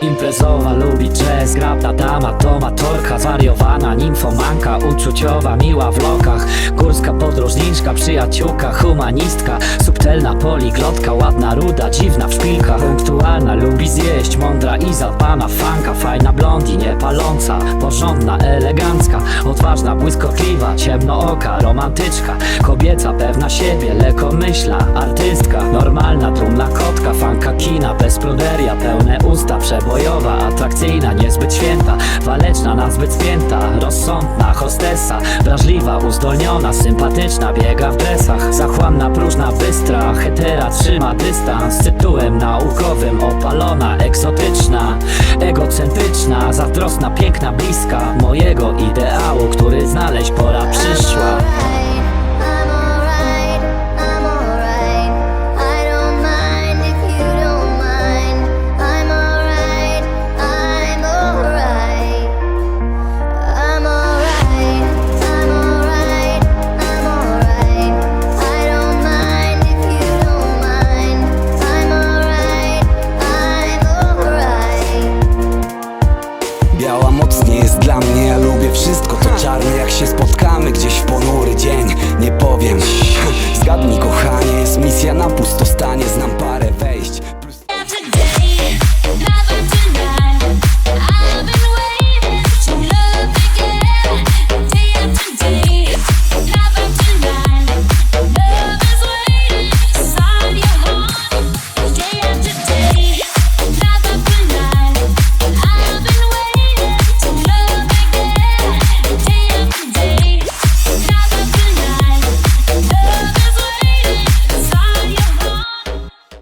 Imprezowa lubi jazz, grabna dama, domatorka Zwariowana nimfomanka, uczuciowa, miła w lokach. Górska podróżniczka, przyjaciółka, humanistka Subtelna poliglotka, ładna, ruda, dziwna w szpilkach. Punktualna, lubi zjeść, mądra i zadbana Fanka, fajna blondi, nie Porządna, elegancka, odważna, błyskotliwa Ciemnooka, romantyczka. Kobieca, pewna siebie, lekomyśla Artystka, normalna, trumna kotka Fanka kina, bezpruderia, pełne usta Przebojowa, atrakcyjna, niezbyt święta Waleczna, nazbyt spięta Rozsądna, hostessa Wrażliwa, uzdolniona, sympatyczna Biega w dresach Zachłanna, próżna, bystra Hetera trzyma dystans Z tytułem naukowym Opalona, egzotyczna Egocentryczna, zazdrosna, piękna, bliska Mojego ideału, który znaleźć pora przyszła Biała moc nie jest dla mnie, ja lubię wszystko To czarne jak się spotkam